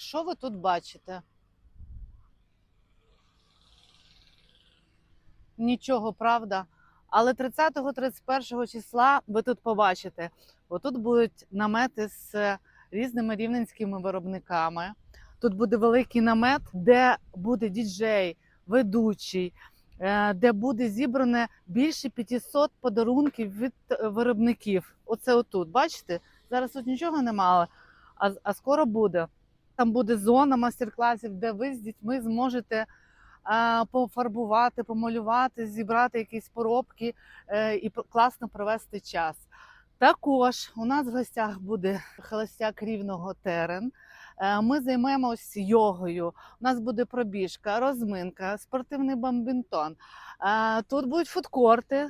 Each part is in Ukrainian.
Що ви тут бачите? Нічого, правда. Але 30-31 числа ви тут побачите. Отут будуть намети з різними рівненськими виробниками. Тут буде великий намет, де буде діджей, ведучий, е, де буде зібране більше 500 подарунків від е, виробників. Оце отут. Бачите? Зараз тут нічого немає, а, а скоро буде. Там буде зона мастер-класів, де ви з дітьми зможете пофарбувати, помалювати, зібрати якісь поробки е, і класно провести час. Також у нас в гостях буде холостяк рівного терен. Е, Ми займемось йогою. У нас буде пробіжка, розминка, спортивний бамбінтон. Е, Тут будуть фудкорти.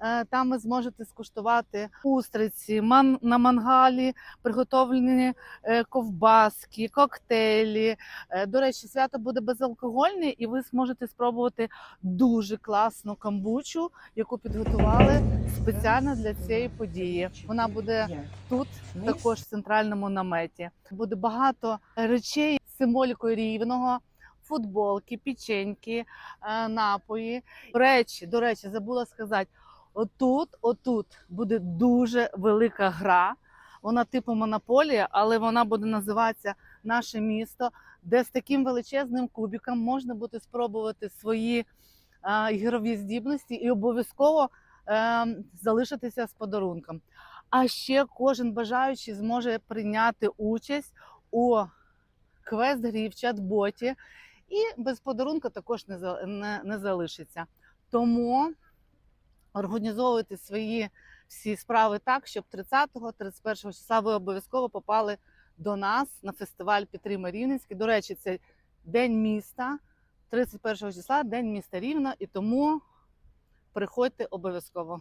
Е, Там ви зможете скуштувати устриці, ман на мангалі, приготовлені е, ковбаски, коктейлі. Е, До речі, свято буде безалкогольне, і ви зможете спробувати дуже класну камбучу, яку підготували спеціально для цієї події. Вона буде тут, також в центральному наметі. Буде багато речей символікою рівного. Футболки, печеньки, напої. Речі, до речі, забула сказати: отут, отут буде дуже велика гра. Вона типу монополія, але вона буде називатися Наше місто, де з таким величезним кубиком можна буде спробувати свої е, ігрові здібності і обов'язково е, залишитися з подарунком. А ще кожен бажаючий зможе прийняти участь у квест-грі в чат-боті, і без подарунка також не, не, не залишиться. Тому організовуйте свої всі справи так, щоб 30-31 числа ви обов'язково попали до нас на фестиваль Підтримай Рівненський. До речі, це День міста, 31 числа, День міста Рівно, і тому приходьте обов'язково.